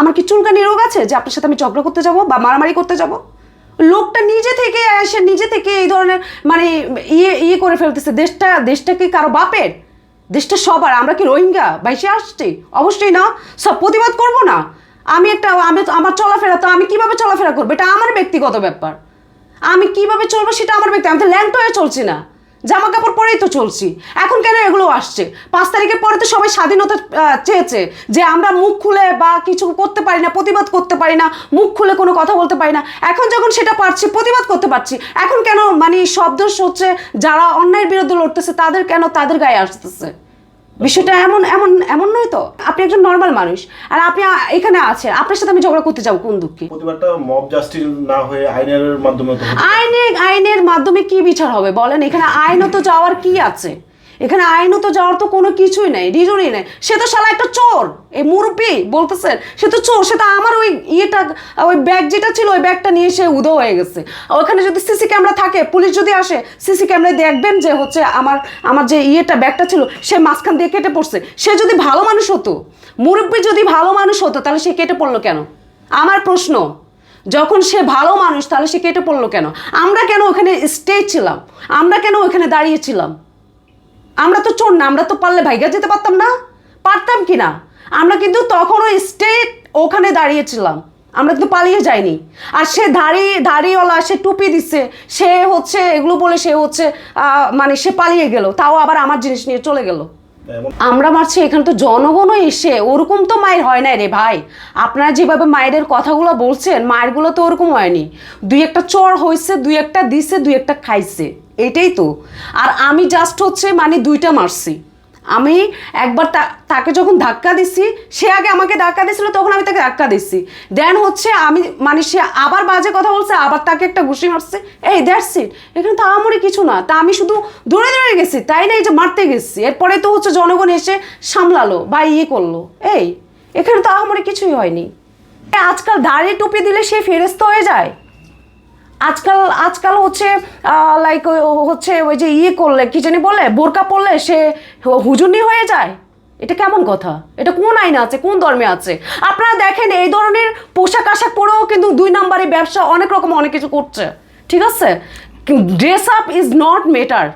আমার কি চুলকানি রোগ আছে যে আপনার সাথে আমি ঝগড়া করতে যাব বা মারামারি করতে যাব? লোকটা নিজে থেকে এসে নিজে থেকে এই ধরনের মানে ইয়ে ইয়ে করে ফেলতেছে। দেশটা দেশটা কি কারও বাপের? দেশটা সবার। আমরা কি রোহিঙ্গা? বাইশে আসছি। অবশ্যই না। সব প্রতিবাদ করব না। আমি একটা, আমি আমার চলাফেরা তো আমি কীভাবে চলাফেরা করব? এটা আমার ব্যক্তিগত ব্যাপার। আমি কীভাবে চলবো সেটা আমার ব্যক্তি আমি তো ল্যাংটো হয়ে চলছি না। জামা কাপড় পরেই তো চলছি। এখন কেন এগুলো আসছে? পাঁচ তারিখের পরে তো সবাই স্বাধীনতা চেয়েছে যে আমরা মুখ খুলে বা কিছু করতে পারি না, প্রতিবাদ করতে পারি না, মুখ খুলে কোনো কথা বলতে পারি না। এখন যখন সেটা পারছি, প্রতিবাদ করতে পারছি, এখন কেন মানে শব্দ হচ্ছে যারা অন্যায়ের বিরুদ্ধে লড়তেছে তাদের কেন তাদের গায়ে আসতেছে? বিষয়টা এমন এমন এমন নয় তো? আপনি একজন নর্মাল মানুষ আর আপনি এখানে আছেন আপনার সাথে আমি ঝগড়া করতে যাব কোন দুঃখে? প্রতিবাদটা মব জাস্টিস না হয়ে আইনের মাধ্যমে তো আইনে আইনের মাধ্যমে কি বিচার হবে বলেন? এখানে আইনত যাওয়ার কি আছে? এখানে আইনত যাওয়ার তো কোনো কিছুই নেই রিজনই নেই। সে তো শালা একটা চোর, এই মুরব্বী, বলতেছেন। সে তো চোর, সে তো আমার ওই ইয়েটা, ওই ব্যাগ যেটা ছিল, ওই ব্যাগটা নিয়ে সে উদো হয়ে গেছে। ওখানে যদি সিসি ক্যামেরা থাকে, পুলিশ যদি আসে, সিসি ক্যামেরায় দেখবেন যে হচ্ছে আমার আমার যে ইয়েটা, ব্যাগটা ছিল, সে মাঝখান দিয়ে কেটে পড়ছে। সে যদি ভালো মানুষ হতো, মুরব্বী যদি ভালো মানুষ হতো, তাহলে সে কেটে পড়ল কেন? আমার প্রশ্ন, যখন সে ভালো মানুষ, তাহলে সে কেটে পড়ল কেন? আমরা কেন ওখানে স্টে ছিলাম? আমরা কেন ওখানে দাঁড়িয়েছিলাম আমরা তো চোর না, আমরা তো পারলে ভাইগা যেতে পারতাম না। পারতাম কি না? আমরা কিন্তু তখনও স্টেট ওখানে দাঁড়িয়েছিলাম। আমরা কিন্তু পালিয়ে যাইনি। আর সে দাড়ি দাড়িওয়ালা সে টুপি দিচ্ছে সে হচ্ছে, এগুলো বলে সে হচ্ছে মানে সে পালিয়ে গেল, তাও আবার আমার জিনিস নিয়ে চলে গেল। আমরা মারছি, এখানে তো জনগণও এসে, ওরকম তো মায়ের হয় না রে ভাই। আপনারা যেভাবে মায়ের কথাগুলো বলছেন, মায়েরগুলো তো ওরকম হয়নি। দুই একটা চর হয়েছে দুই একটা দিছে, দুই একটা খাইছে। এটাই তো। আর আমি জাস্ট হচ্ছে মানে দুইটা মারছি। আমি একবার তাকে যখন ধাক্কা দিছি, সে আগে আমাকে ধাক্কা দিছিল তখন আমি তাকে ধাক্কা দিচ্ছি দেন হচ্ছে আমি মানে সে আবার বাজে কথা বলছে, আবার তাকে একটা ঘুষি মারছে। এই দ্যাটস ইট এখানে তো আমারই কিছু না। তা আমি শুধু দৌড়ে দৌড়ে গেছি, তাই না এই যে মারতে গেছি। এরপরে তো হচ্ছে জনগণ এসে সামলালো বা ইয়ে করল। এই, এখানে তো আমারই কিছুই হয়নি। আজকাল দাঁড়িয়ে টুপি দিলে সে ফেরেস্ত হয়ে যায়। আজকাল আজকাল হচ্ছে লাইক হচ্ছে ওই যে ইয়ে করলে কি জানি বলে বোরকা পরলে সে হুজুনি হয়ে যায়? এটা কেমন কথা? এটা কোন আইনে আছে? কোন ধর্মে আছে? আপনারা দেখেন এই ধরনের পোশাক আশাক পরেও কিন্তু দুই নম্বরে ব্যবসা অনেক রকম অনেক কিছু করছে। ঠিক আছে? Dress up is not matter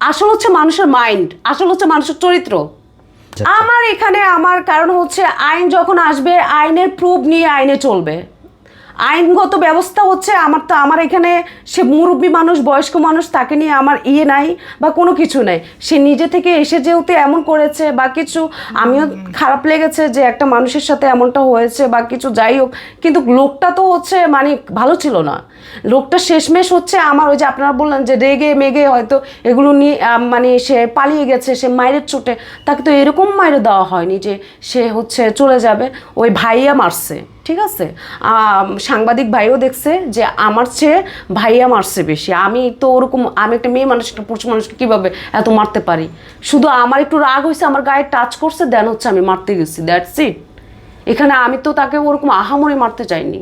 আসল হচ্ছে মানুষের মাইন্ড আসল হচ্ছে মানুষের চরিত্র। আমার এখানে আমার কারণ হচ্ছে আইন যখন আসবে আইনের প্রুফ নিয়ে আইনে চলবে। আইনগত ব্যবস্থা হচ্ছে আমার তো, আমার এখানে সে মুরব্বী মানুষ, বয়স্ক মানুষ, তাকে নিয়ে আমার ইয়ে নাই বা কোনো কিছু নাই। সে নিজে থেকে এসে যেহেতু এমন করেছে বা কিছু, আমিও খারাপ লেগেছে যে একটা মানুষের সাথে এমনটা হয়েছে বা কিছু যাই হোক, কিন্তু লোকটা তো হচ্ছে মানে ভালো ছিল না। লোকটা শেষমেশ হচ্ছে আমার ওই যে আপনারা বললেন যে রেগে মেগে হয়তো এগুলো নিয়ে মানে সে পালিয়ে গেছে, সে মায়ের চোটে, তাকে তো এরকম মায়ের দেওয়া হয়নি যে সে হচ্ছে চলে যাবে, ওই ভাইয়া মারছে। ঠিক আছে? সাংবাদিক ভাইও দেখছে যে আমার চেয়ে ভাইয়া মারছে বেশি। আমি তো ওরকম, আমি একটা মেয়ে মানুষ, একটা পুরুষ মানুষকে কীভাবে এত মারতে পারি? শুধু আমার একটু রাগ হয়েছে, আমার গায়ে টাচ করছে দেন হচ্ছে আমি মারতে গেছি দ্যাটস ইট এখানে আমি তো তাকে ওরকম আহামরি মারতে চাইনি।